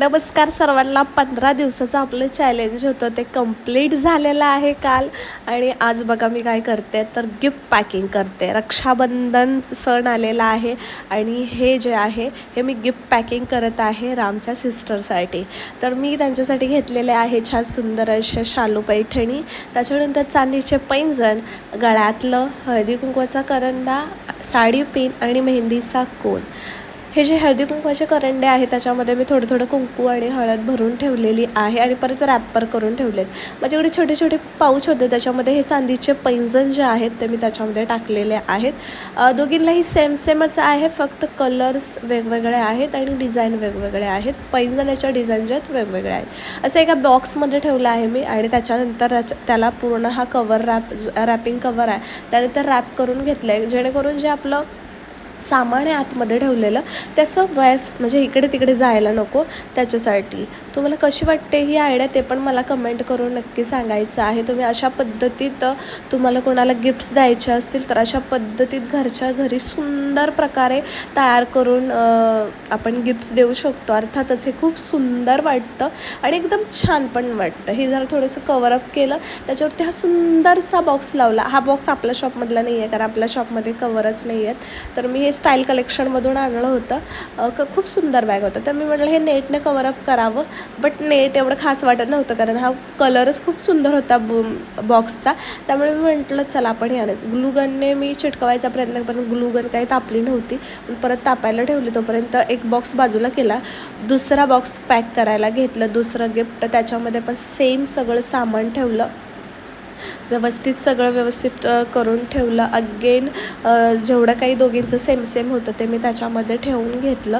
नमस्कार सर्वांना. पंधरा दिवसाचं आपलं चॅलेंज होतं. ते कंप्लीट झालेलं आहे काल. आणि आज बघा मी काय करते तर गिफ्ट पॅकिंग करते. रक्षाबंधन सण आलेला आहे. आणि हे जे आहे हे मी गिफ्ट पॅकिंग करत आहे रामच्या सिस्टरसाठी तर मी त्यांच्यासाठी घेतलेले आहे छान सुंदर असे शालू पैठणी. त्याच्यानंतर चांदीचे पैंजण गळ्यातलं हळदी कुंकवाचा करंडा साडी पिन आणि मेहंदीचा कोण हे जे हळदी कुंकवाचे करंडे आहेत त्याच्यामध्ये मी थोडं थोडं कुंकू आणि हळद भरून ठेवलेली आहे आणि परत रॅपर करून ठेवलेत. माझ्याकडे छोटे छोटे पाऊच होते त्याच्यामध्ये हे चांदीचे पैंजण जे आहेत ते मी त्याच्यामध्ये टाकलेले आहेत. दोघींनाही सेम सेमच आहे फक्त कलर्स वेगवेगळे आहेत आणि डिझाईन वेगवेगळे आहेत. पैंजणाच्या डिझाईन जे आहेत वेगवेगळे आहेत. असं एका बॉक्समध्ये ठेवलं आहे मी आणि त्याच्यानंतर त्याला पूर्ण हा कवर रॅप रॅपिंग कवर आहे. त्यानंतर रॅप करून घेतलं आहे जेणेकरून जे आपलं सामान आहे आतमध्ये ठेवलेलं. त्याचं वयस म्हणजे इकडे तिकडे जायला नको त्याच्यासाठी. तुम्हाला कशी वाटते ही आयडिया ते पण मला कमेंट करून नक्की सांगायचं आहे. तुम्ही अशा पद्धतीत तुम्हाला कोणाला गिफ्ट्स द्यायचे असतील तर अशा पद्धतीत घरच्या घरी सुंदर प्रकारे तयार करून आपण गिफ्ट्स देऊ शकतो. अर्थातच हे खूप सुंदर वाटतं आणि एकदम छान पण वाटतं. हे जर थोडंसं कवरअप केलं त्याच्यावरती हा सुंदरसा बॉक्स लावला. हा बॉक्स आपल्या शॉपमधला नाही आहे कारण आपल्या शॉपमध्ये कवरच नाही आहेत तर मी हे स्टाईल कलेक्शनमधून आणलं होतं. क खूप सुंदर बॅग होतं. तर मी म्हटलं हे नेटने कवरअप करावं. बट नेट एवढं खास वाटत नव्हतं कारण हा कलरच खूप सुंदर होता बॉक्सचा त्यामुळे मी म्हटलं चला आपण हे आणायचं. ग्लूगनने मी चिटकवायचा प्रयत्न पण ग्लूगन काही तापली नव्हती. परत तापायला ठेवली तोपर्यंत एक बॉक्स बाजूला केला. दुसरा बॉक्स पॅक करायला घेतलं. दुसरं गिफ्ट त्याच्यामध्ये पण सेम सगळं सामान ठेवलं. व्यवस्थित सगळं व्यवस्थित करून ठेवलं. अगेन जेवढं काही दोघींचं सेम सेम होतं ते मी त्याच्यामध्ये ठेवून घेतलं.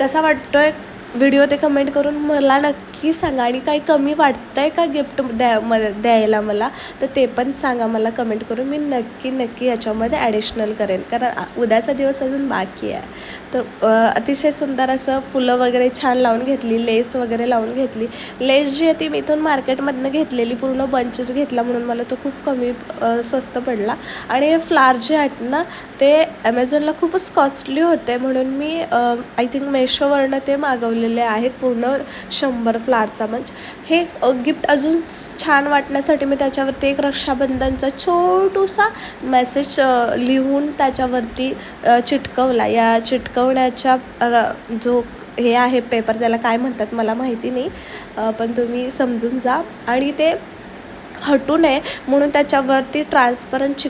कसा वाटतो आहे व्हिडिओ ते कमेंट करून मला नक्की सांगा आणि काही कमी वाटतं आहे का गिफ्ट द्या म द्यायला मला? तर ते पण सांगा मला कमेंट करून. मी नक्की नक्की याच्यामध्ये ॲडिशनल करेन. कारण उद्याचा दिवस अजून बाकी आहे. तर अतिशय सुंदर असं फुलं वगैरे छान लावून घेतली लेस वगैरे लावून घेतली. लेस जी आहे ती मी इथून मार्केटमधनं घेतलेली. पूर्ण बंचेस घेतला म्हणून मला तो खूप कमी स्वस्त पडला. आणि हे फ्लार जे आहेत ना ते ॲमेझॉनला खूपच कॉस्टली होते. म्हणून मी आय थिंक मेशोवरनं ते मागवलेले आहेत. पूर्ण शंभर फ्लारचा मंच. हे गिफ्ट अजून छान वाटण्यासाठी मी त्याच्यावरती एक रक्षाबंधनचा छोटूसा मेसेज लिहून त्याच्यावरती चिटकवला. या चिटकवण्याच्या र- जो हे आहे पेपर त्याला काय म्हणतात मला माहिती नाही पण तुम्ही समजून जा. आणि ते हटू नये म्हणून त्याच्यावरती ट्रान्सपरंट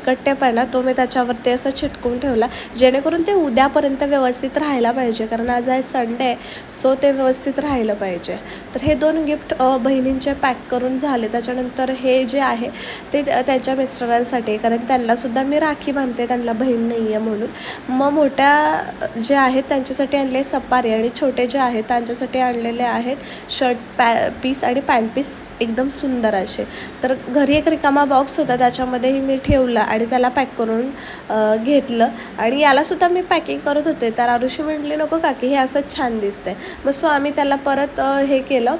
ना तो मी त्याच्यावरती असं चिटकून ठेवला. जेणेकरून ते उद्यापर्यंत व्यवस्थित राहायला पाहिजे. कारण आज आहे संडे सो ते व्यवस्थित राहिलं पाहिजे. तर हे दोन गिफ्ट बहिणींचे पॅक करून झाले. त्याच्यानंतर हे जे आहे ते त्याच्या त्यांच्या मिस्टरांसाठी. कारण त्यांनासुद्धा मी राखी बांधते. त्यांना बहीण नाही आहे म्हणून. मग मोठ्या जे आहेत त्यांच्यासाठी आणले सपारी आणि छोटे जे आहेत त्यांच्यासाठी आणलेले आहेत शर्ट पॅ पीस आणि पॅन्ट पीस एकदम सुंदर असे. तर घरी एक रिकामा बॉक्स होता त्याच्यामध्येही मी ठेवला आणि त्याला पॅक करून घेतलं. आणि यालासुद्धा मी पॅकिंग करत होते. तर आरुषी म्हटली नको काकी हे असंच छान दिसतंय. मग सो आम्ही त्याला परत हे केलं.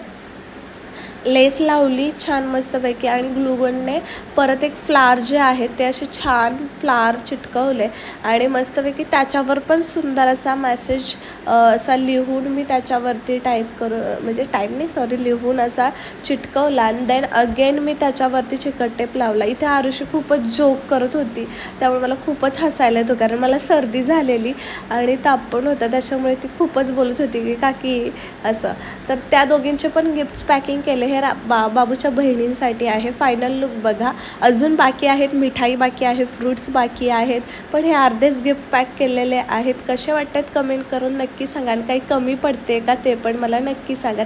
लेस लावली छान मस्तपैकी. आणि ग्लुगनने परत एक फ्लार जे आहेत ते असे छान फ्लार चिटकवले. आणि मस्तपैकी त्याच्यावर पण सुंदर असा मेसेज असा लिहून मी त्याच्यावरती टाईप करू म्हणजे टाईप नाही सॉरी लिहून असा चिटकवला. आणि देन अगेन मी त्याच्यावरती चिकटटेप लावला. इथे आरुषी खूपच जोक करत होती. त्यामुळे मला खूपच हसायला येतो कारण मला सर्दी झालेली आणि ताप पण होता. त्याच्यामुळे ती खूपच बोलत होती की काकी असं. तर त्या दोघींचे पण गिफ्ट्स पॅकिंग केले. हे हेअर बा बाबूच्या बहिणींसाठी आहे. फायनल लुक बघा. अजून बाकी आहेत. मिठाई बाकी आहे. फ्रूट्स बाकी आहेत. पण हे अर्धेच गिफ्ट पॅक केलेले आहेत. कसे वाटतात कमेंट करून नक्की सांगा. आणि काही कमी पडते का ते पण मला नक्की सांगा.